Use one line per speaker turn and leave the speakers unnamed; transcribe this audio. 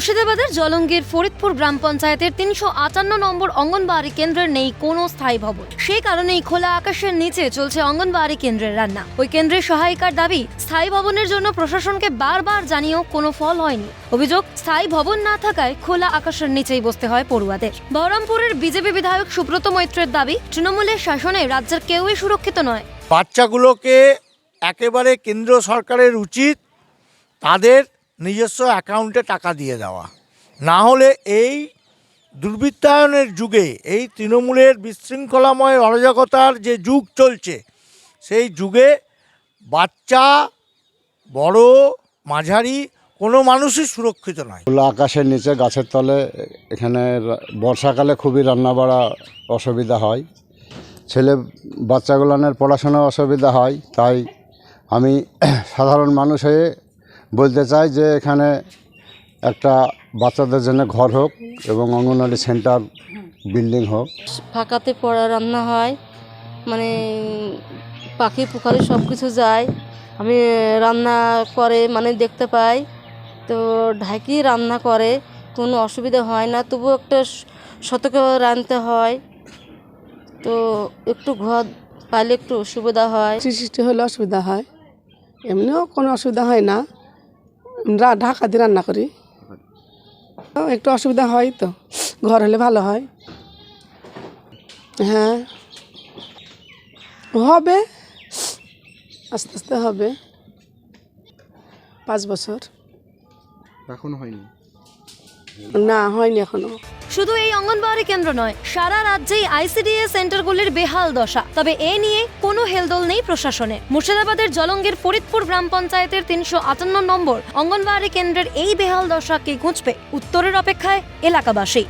মুর্শিদাবাদের জলঙ্গির ফরিদপুর গ্রাম পঞ্চায়েতের তিনশো আটান্ন নম্বর অঙ্গনবাড়ি কেন্দ্রের নেই কোনো স্থায়ী ভবন। সেই কারণেই খোলা আকাশের নিচে চলছে অঙ্গনবাড়ি কেন্দ্রের রান্না। ওই কেন্দ্রের সহায়িকার দাবি, স্থায়ী ভবনের জন্য প্রশাসনকে বারবার জানিয়েও কোনো ফল হয়নি। অভিযোগ, স্থায়ী ভবন না থাকায় খোলা আকাশের নিচেই বসতে হয় পড়ুয়াদের। বহরমপুরের বিজেপি বিধায়ক সুব্রত মৈত্রের দাবি, তৃণমূলের শাসনে রাজ্যের কেউই সুরক্ষিত নয়।
বাচ্চাগুলোকে একেবারে কেন্দ্র সরকারের উচিত তাদের নিজস্ব অ্যাকাউন্টে টাকা দিয়ে দেওয়া। না হলে এই দুর্বৃত্তায়নের যুগে, এই তৃণমূলের বিশৃঙ্খলাময় অরাজকতার যে যুগ চলছে, সেই যুগে বাচ্চা, বড়, মাঝারি কোনো মানুষই সুরক্ষিত নয়।
খোলা আকাশের নিচে, গাছের তলে, এখানে বর্ষাকালে খুবই রান্না বাড়া অসুবিধা হয়। ছেলে বাচ্চাগুলানের পড়াশোনা অসুবিধা হয়, তাই আমি সাধারণ মানুষ হয়ে বলতে চাই যে এখানে একটা বাচ্চাদের জন্য ঘর হোক এবং অঙ্গনওয়াড়ি সেন্টার বিল্ডিং হোক।
ফাঁকাতে পড়া রান্না হয় মানে পাখি পুখারি সব কিছু যায়। আমি রান্না করে মানে দেখতে পাই তো ঢাকি রান্না করে কোনো অসুবিধা হয় না। তবু একটা সতর্ক রাঁধতে হয় তো একটু ঘর পাইলে একটু অসুবিধা হয়।
সৃষ্টি সৃষ্টি হলে অসুবিধা হয় এমনিও কোনো অসুবিধা হয় না। ঢাকা দিয়ে রান্না করি। একটু অসুবিধা হয় তো ঘর হলে ভালো হয়। হ্যাঁ। হবে আস্তে আস্তে হবে। পাঁচ বছর।
এখনও হয়নি?
না হয়নি এখনও।
শুধু এই অঙ্গনবাড়ি কেন্দ্র নয়, সারা রাজ্যেই আইসিডিএস সেন্টারগুলির বেহাল দশা। তবে এ নিয়ে কোনো হেলদোল নেই প্রশাসনে। মুর্শিদাবাদের জলঙ্গের ফরিদপুর গ্রাম পঞ্চায়েতের তিনশো আটান্ন নম্বর অঙ্গনবাড়ি কেন্দ্রের এই বেহাল দশাকে ঘুঁচবে উত্তরের অপেক্ষায় এলাকাবাসী।